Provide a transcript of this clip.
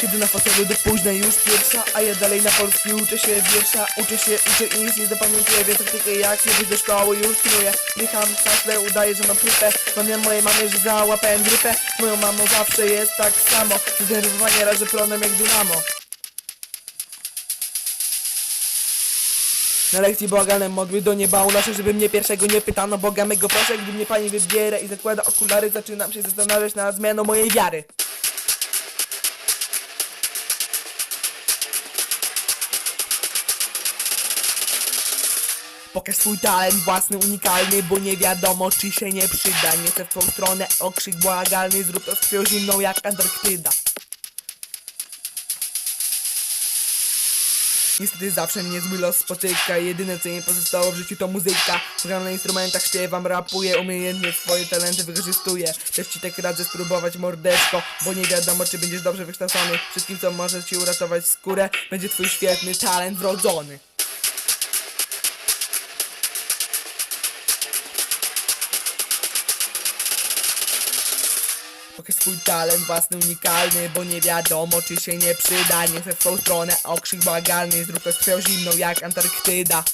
Siedzę na fotelu do późnej już pierwsza A ja dalej na polski uczę się wiersza Uczę się, uczę i nic nie zapamiętuję Więc tylko jak kiedyś do szkoły już kieruję Dycham kasle, udaję, że mam prypę Mam mojej mamie, że załapałem grypę moją mamą zawsze jest tak samo Zdenerwowanie razy plonem jak dynamo. Na lekcji błaganem modły do nieba unoszę, żeby mnie pierwszego nie pytano Boga mego proszę, gdy mnie pani wybiera i zakłada okulary Zaczynam się zastanawiać nad zmianą mojej wiary Pokaż swój talent własny, unikalny, bo nie wiadomo czy się nie przyda. Nie chcę w tą stronę okrzyk błagalny, zrób to z krwią zimną jak Antarktyda. Niestety zawsze mnie zły los spotyka. Jedyne co mi pozostało w życiu to muzyka. Gram na instrumentach, śpiewam, rapuję Umiejętnie swoje talenty wykorzystuję. Też ci tak radzę spróbować mordeczko Bo nie wiadomo czy będziesz dobrze wykształcony. Wszystkim co może ci uratować skórę Będzie twój świetny talent wrodzony Pokaż swój talent własny, unikalny Bo nie wiadomo czy się nie przyda. Nie chcę w tą stronę okrzyk błagalny Zrób to z zimną jak Antarktyda